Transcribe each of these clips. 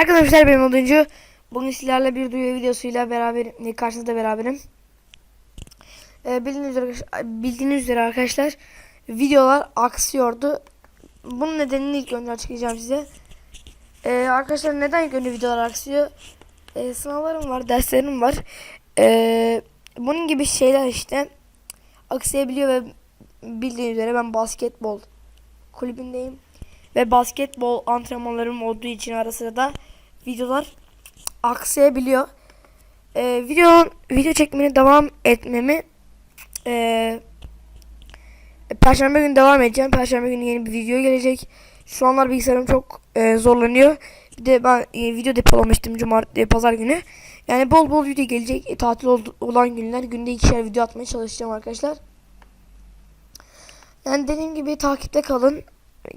Arkadaşlar benim oduncu. Bugün sizlerle bir duyuru videosuyla beraber karşınızda beraberim. Ee, bildiğiniz, üzere, bildiğiniz üzere arkadaşlar videolar aksıyordu. Bunun nedenini ilk önce açıklayacağım size. Ee, arkadaşlar neden ilk önce videolar aksıyor? Ee, sınavlarım var, derslerim var. Ee, bunun gibi şeyler işte aksayabiliyor ve bildiğiniz üzere ben basketbol kulübündeyim. Ve basketbol antrenmanlarım olduğu için ara sıra da videolar aksayabiliyor. Ee, video video çekmeye devam etmemi ee, Perşembe günü devam edeceğim. Perşembe günü yeni bir video gelecek. Şu anlar bilgisayarım çok e, zorlanıyor. Bir de ben e, video depolamıştım cumartesi, pazar günü. Yani bol bol video gelecek. E, tatil ol- olan günler günde ikişer video atmaya çalışacağım arkadaşlar. Yani dediğim gibi takipte kalın.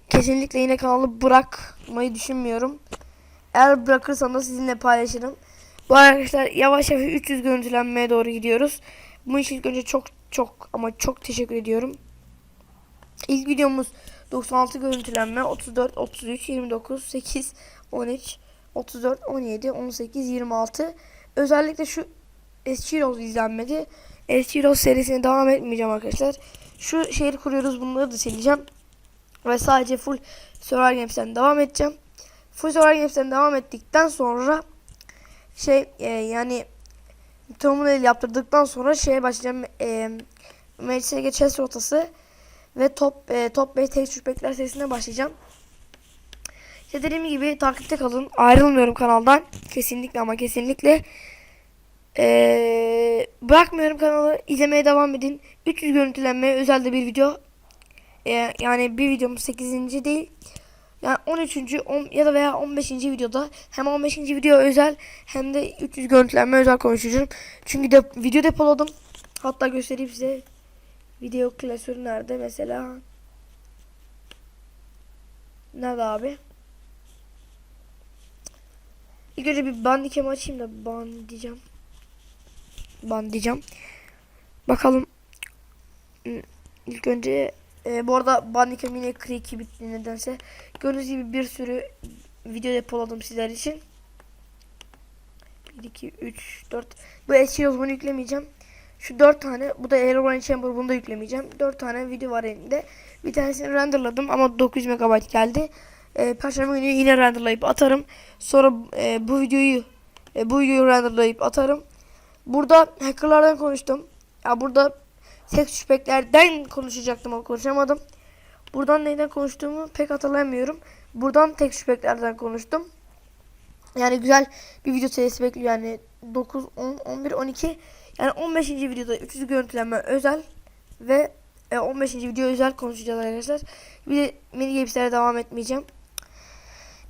Kesinlikle yine kanalı bırakmayı düşünmüyorum. Eğer bırakırsam da sizinle paylaşırım. Bu arkadaşlar yavaş yavaş 300 görüntülenmeye doğru gidiyoruz. Bunun için ilk önce çok çok ama çok teşekkür ediyorum. İlk videomuz 96 görüntülenme 34 33 29 8 13 34 17 18 26 özellikle şu Eskiros izlenmedi. Eskiros serisine devam etmeyeceğim arkadaşlar. Şu şehir kuruyoruz bunları da sileceğim. Ve sadece full Survival Games'ten devam edeceğim. Full Survival Games'ten devam ettikten sonra şey e, yani terminal yaptırdıktan sonra şeye başlayacağım. E, MCG chess rotası ve top e, top 5 tek şüphekler serisine başlayacağım. İşte dediğim gibi takipte kalın. Ayrılmıyorum kanaldan. Kesinlikle ama kesinlikle. Ee, bırakmıyorum kanalı. izlemeye devam edin. 300 görüntülenmeye özel de bir video. Ee, yani bir videom 8. değil. Yani 13. 10 ya da veya 15. videoda hem 15. video özel hem de 300 görüntülenme özel konuşacağım. Çünkü de video depoladım. Hatta göstereyim size. Video klasörü nerede mesela? Nerede abi? İlk önce bir bandicam açayım da bandicam. Bandicam. Bakalım. İlk önce e, bu arada bandicam yine creaky bitti nedense. Gördüğünüz gibi bir sürü video depoladım sizler için. 1, 2, 3, 4. Bu eski bunu yüklemeyeceğim. Şu 4 tane. Bu da Aerobrine Chamber. Bunu da yüklemeyeceğim. 4 tane video var elinde. Bir tanesini renderladım ama 900 MB geldi. E, Perşembe günü yine renderlayıp atarım. Sonra e, bu videoyu e, bu videoyu renderlayıp atarım. Burada hackerlardan konuştum. Ya burada seks şüpheklerden konuşacaktım ama konuşamadım. Buradan neyden konuştuğumu pek hatırlamıyorum. Buradan tek şüpheklerden konuştum. Yani güzel bir video serisi bekliyor yani 9, 10, 11, 12 yani 15. videoda 300 görüntülenme özel ve e, 15. video özel konuşacağız arkadaşlar. Bir de mini games'lere devam etmeyeceğim.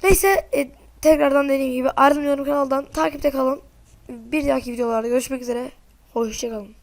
Neyse e, tekrardan dediğim gibi ayrılmıyorum kanaldan takipte kalın. Bir dahaki videolarda görüşmek üzere. Hoşçakalın.